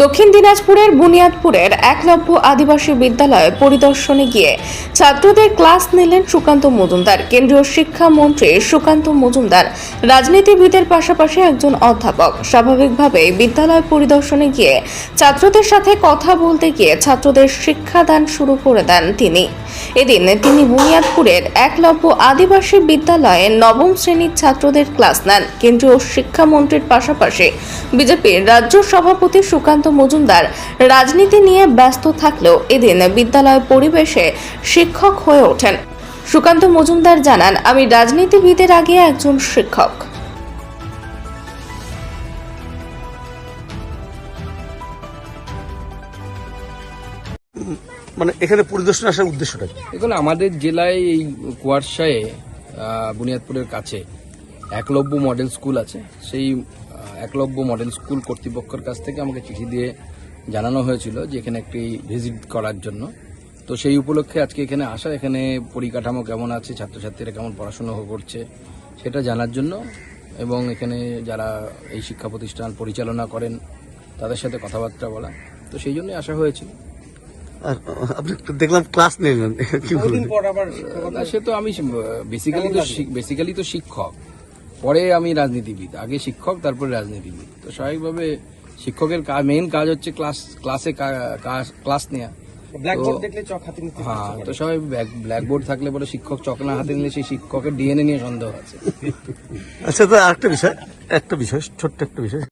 দক্ষিণ দিনাজপুরের বুনিয়াদপুরের একলব্য আদিবাসী বিদ্যালয়ে পরিদর্শনে গিয়ে ছাত্রদের ক্লাস নিলেন সুকান্ত মজুমদার। কেন্দ্রীয় শিক্ষামন্ত্রী সুকান্ত মজুমদার রাজনীতিবিদের পাশাপাশি একজন অধ্যাপক। স্বাভাবিকভাবেই বিদ্যালয় পরিদর্শনে গিয়ে ছাত্রদের সাথে কথা বলতে গিয়ে ছাত্রদের শিক্ষাদান শুরু করে দেন তিনি। এদিন তিনি বুনিয়াদপুরের একলব্য আদিবাসী বিদ্যালয়ে নবম শ্রেণির ছাত্রদের ক্লাস নেন। কেন্দ্রীয় শিক্ষামন্ত্রীর পাশাপাশি বিজেপির রাজ্য সভাপতি সুকান্ত মজুমদার রাজনীতি নিয়ে ব্যস্ত থাকলেও এদিন বিদ্যালয় পরিবেশে শিক্ষক হয়ে ওঠেন। সুকান্ত মজুমদার জানান আমি রাজনীতিবিদের আগে একজন শিক্ষক। মানে এখানে পরিদর্শন আসার উদ্দেশ্যটা আমাদের জেলায় এই কুয়ারশায়ে বুনিয়াদপুরের কাছে একলব্য মডেল স্কুল আছে। সেই একলব্য মডেল স্কুল কর্তৃপক্ষের কাছ থেকে আমাকে চিঠি দিয়ে জানানো হয়েছিল যে এখানে একটি ভিজিট করার জন্য। তো সেই উপলক্ষে আজকে এখানে আসা এখানে পরিকাঠামো কেমন আছে ছাত্রছাত্রীরা কেমন পড়াশোনা করছে সেটা জানার জন্য এবং এখানে যারা এই শিক্ষা প্রতিষ্ঠান পরিচালনা করেন তাদের সাথে কথাবার্তা বলা। তো সেই জন্যই আসা হয়েছিল। আপনি দেখলাম ক্লাস নিলেন। সে তো আমি বেসিক্যালি তো বেসিক্যালি তো শিক্ষক। পরে আমি রাজনীতিবিদ আগে শিক্ষক তারপরে রাজনীতিবিদ। তো স্বাভাবিকভাবে শিক্ষকের মেন কাজ হচ্ছে ক্লাস ক্লাসে ক্লাস নেওয়া ব্ল্যাকবোর্ড দেখলে চক হাতে হ্যাঁ তো সবাই ব্ল্যাকবোর্ড থাকলে পরে শিক্ষক চক না হাতে নিলে সেই শিক্ষকের ডিএনএ নিয়ে সন্দেহ আছে। আচ্ছা তো আরেকটা বিষয় একটা বিষয় ছোট্ট একটা বিষয়।